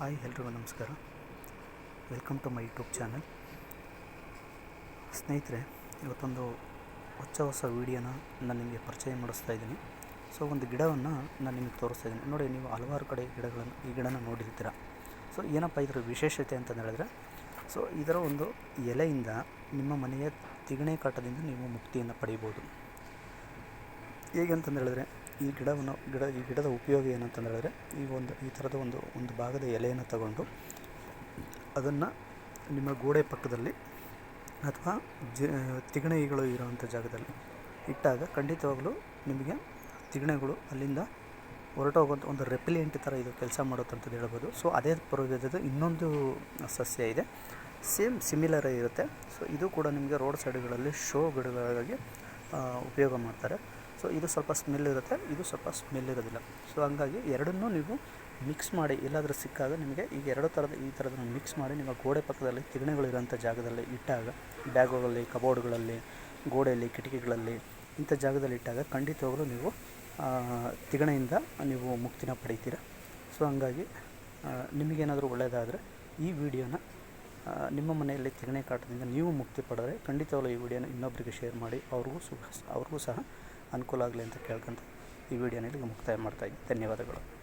Hi ಎಲ್ರಿಗೂ ನಮಸ್ಕಾರ. Welcome to my YouTube channel ಸ್ನೇಹಿತರೆ, ಇವತ್ತೊಂದು ಹೊಚ್ಚ ಹೊಸ ವೀಡಿಯೋನ ನಾನು ನಿಮಗೆ ಪರಿಚಯ ಮಾಡಿಸ್ತಾ ಇದ್ದೀನಿ. ಸೊ ಒಂದು ಗಿಡವನ್ನು ನಾನು ನಿಮಗೆ ತೋರಿಸ್ತಾ ಇದ್ದೀನಿ. ನೋಡಿ, ನೀವು ಹಲವಾರು ಕಡೆ ಗಿಡಗಳನ್ನು, ಈ ಗಿಡನ ನೋಡಿರ್ತೀರ. ಸೊ ಏನಪ್ಪ ಇದರ ವಿಶೇಷತೆ ಅಂತ ಹೇಳಿದ್ರೆ ಸೊ ಇದರ ಒಂದು ಎಲೆಯಿಂದ ನಿಮ್ಮ ಮನೆಯ ತಿಗಣೆ ಕಾಟದಿಂದ ನೀವು ಮುಕ್ತಿಯನ್ನು ಪಡೆಯಬೋದು ಹೇಗೆ ಅಂತಂದು ಹೇಳಿದ್ರೆ ಈ ಗಿಡವನ್ನು, ಗಿಡ, ಈ ಗಿಡದ ಉಪಯೋಗ ಏನಂತಂದೇಳಿದ್ರೆ ಈ ಒಂದು, ಈ ಥರದ ಒಂದು ಒಂದು ಭಾಗದ ಎಲೆಯನ್ನು ತಗೊಂಡು ಅದನ್ನು ನಿಮ್ಮ ಗೋಡೆ ಪಕ್ಕದಲ್ಲಿ ಅಥವಾ ಜ, ತಿಗಣೆಗಳು ಇರೋವಂಥ ಜಾಗದಲ್ಲಿ ಇಟ್ಟಾಗ ಖಂಡಿತವಾಗಲೂ ನಿಮಗೆ ತಿಗಣೆಗಳು ಅಲ್ಲಿಂದ ಹೊರಟೋಗುವಂಥ ಒಂದು ರೆಪಿಲಿಯೆಂಟ್ ಥರ ಇದು ಕೆಲಸ ಮಾಡುತ್ತಂತದ್ದು ಹೇಳ್ಬೋದು. ಸೊ ಅದೇ ಪ್ರಭೇದದ ಇನ್ನೊಂದು ಸಸ್ಯ ಇದೆ. ಸೇಮ್ ಸಿಮಿಲರ್ ಇರುತ್ತೆ. ಸೊ ಇದು ಕೂಡ ನಿಮಗೆ ರೋಡ್ ಸೈಡ್ಗಳಲ್ಲಿ ಶೋ ಗಿಡಗಳಾಗಿ ಉಪಯೋಗ ಮಾಡ್ತಾರೆ. ಸೊ ಇದು ಸ್ವಲ್ಪ ಸ್ಮೆಲ್ ಇರುತ್ತೆ. ಇದು ಸ್ವಲ್ಪ ಸ್ಮೆಲ್ ಇರೋದಿಲ್ಲ. ಸೊ ಹಂಗಾಗಿ ಎರಡನ್ನೂ ನೀವು ಮಿಕ್ಸ್ ಮಾಡಿ, ಎಲ್ಲಾದರೂ ಸಿಕ್ಕಾಗ ನಿಮಗೆ ಈಗ ಎರಡು ಥರದ ಈ ಥರದನ್ನು ಮಿಕ್ಸ್ ಮಾಡಿ ನಿಮ್ಮ ಗೋಡೆ ಪಕ್ಕದಲ್ಲಿ ತಿಗಣೆಗಳಿರೋಂಥ ಜಾಗದಲ್ಲಿ ಇಟ್ಟಾಗ, ಬ್ಯಾಗುಗಳಲ್ಲಿ, ಕಬೋರ್ಡ್ಗಳಲ್ಲಿ, ಗೋಡೆಯಲ್ಲಿ, ಕಿಟಕಿಗಳಲ್ಲಿ ಇಂಥ ಜಾಗದಲ್ಲಿ ಇಟ್ಟಾಗ ಖಂಡಿತವಾಗಲೂ ನೀವು ತಿಗಣೆಯಿಂದ ನೀವು ಮುಕ್ತಿನ ಪಡೀತೀರ. ಸೊ ಹಂಗಾಗಿ ನಿಮಗೇನಾದರೂ ಒಳ್ಳೆಯದಾದರೆ ಈ ವಿಡಿಯೋನ ನಿಮ್ಮ ಮನೆಯಲ್ಲಿ ತಿಗಣೆ ಕಾಟದಿಂದ ನೀವು ಮುಕ್ತಿ ಪಡೆದರೆ ಖಂಡಿತವಾಗಲೂ ಈ ವಿಡಿಯೋನ ಇನ್ನೊಬ್ಬರಿಗೆ ಶೇರ್ ಮಾಡಿ, ಅವ್ರಿಗೂ ಸುಖ ಅವ್ರಿಗೂ ಸಹ ಅನುಕೂಲ ಆಗಲಿ ಅಂತ ಕೇಳ್ಕೊಂತ ಈ ವಿಡಿಯೋನ ಇಲ್ಲಿಗೆ ಮುಕ್ತಾಯ ಮಾಡ್ತಾಯಿದ್ದೀನಿ ಧನ್ಯವಾದಗಳು.